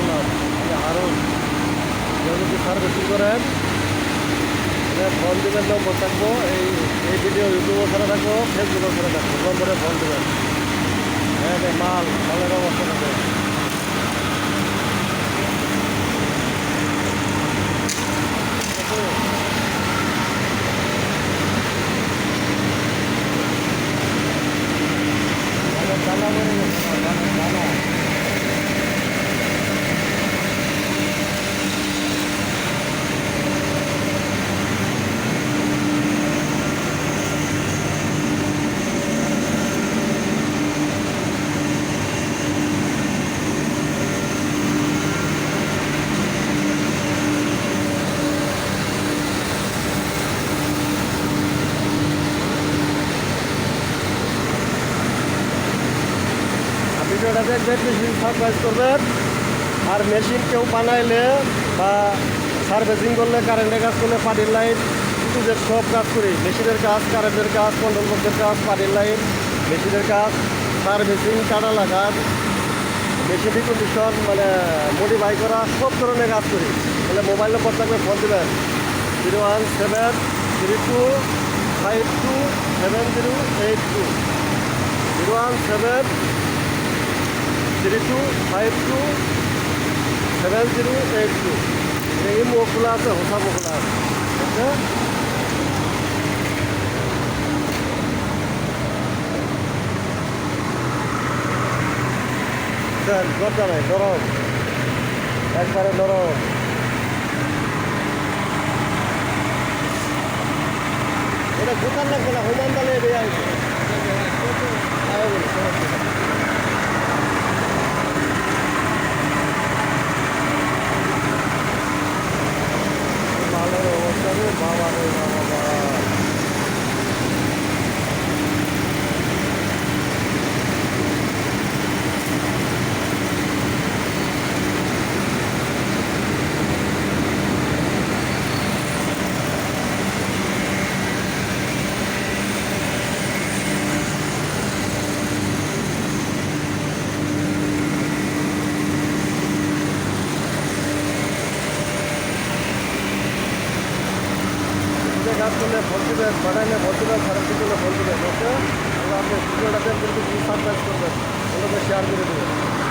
করলাম হারুন যদি সার্ভিসিং করেন। ফোন দেবেন নম্বর থাকব। এই এই ভিডিও ইউটিউবও ছাড়া থাকব ফেসবুকও ছাড়া থাকব। নম্বরে দেবেন। হ্যাঁ মাল, মালের অবস্থা ভিডিওটা দেখবেন মেশিন সার্ভিস করবেন। আর মেশিন কেউ বানাইলে বা সার্ভিসিং করলে কারেন্টের কাজ করলে পানির লাইন যে সব কাজ করি। মেশিনের কাজ কারেন্টের কাজ কন্ট্রোল বক্সের কাজ, পানির লাইন মেশিনের কাজ সার্ভিসিং কাটা লাগা মেশিন কন্ডিশন মানে মডিফাই করা, সব ধরনের কাজ করি। তাহলে মোবাইল নম্বর থাকবে ফোন দেবেন। Zero one seven three two five two seven zero eight two zero one seven three two five two seven zero eight two. এই মুখ খোলা আছে, হোসা মুখ খোলা আছে। আছে স্যার, দরজা নাই, নরম। একবারে নরম। এটা দোকান লাগবে না হোমান দালে দিয়ে আসবে মালের অবস্থা রে বাবা রে বাবা যে কাজ করলে ফোন দিবেন বাড়াইলে ফোন দিবেন খারাপ করলে ফোন দিবেন ওকে আপনি ভিডিওটা দেখবেন কিন্তু সাবস্ক্রাইব করবেন ওগুলোকে শেয়ার করে দেবেন